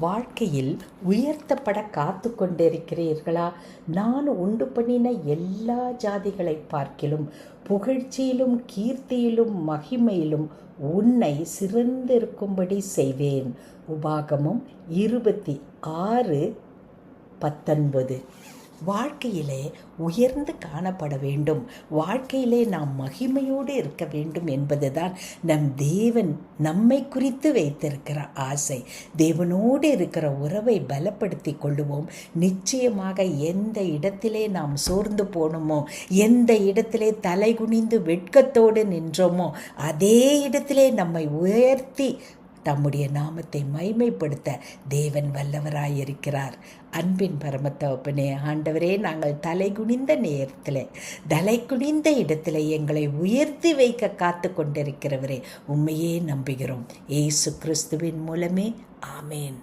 வாழ்க்கையில் உயர்த்தப்பட காத்து கொண்டிருக்கிறீர்களா நான் உண்டு பண்ணின எல்லா ஜாதிகளை பார்க்கிலும் புகழ்ச்சியிலும் கீர்த்தியிலும் மகிமையிலும் உன்னை சிறந்திருக்கும்படி செய்வேன். உபாகமும் இருபத்தி ஆறு பத்தொன்பது. வாழ்க்கையிலே உயர்ந்து காணப்பட வேண்டும். வாழ்க்கையிலே நாம் மகிமையோடு இருக்க வேண்டும் என்பதுதான் நம் தேவன் நம்மை குறித்து வைத்திருக்கிற ஆசை. தேவனோடு இருக்கிற உறவை பலப்படுத்தி கொள்ளுவோம். நிச்சயமாக எந்த இடத்திலே நாம் சோர்ந்து போனோமோ எந்த இடத்திலே தலை குனிந்து வெட்கத்தோடு நின்றோமோ அதே இடத்திலே நம்மை உயர்த்தி தம்முடைய நாமத்தை மைமைப்படுத்த தேவன் வல்லவராயிருக்கிறார். அன்பின் பரமத்தவப்பனே ஆண்டவரே நாங்கள் தலை குனிந்த நேரத்தில் தலை குனிந்த இடத்துல எங்களை உயர்த்தி வைக்க காத்து கொண்டிருக்கிறவரே உண்மையே நம்புகிறோம். ஏசு கிறிஸ்துவின் மூலமே. ஆமேன்.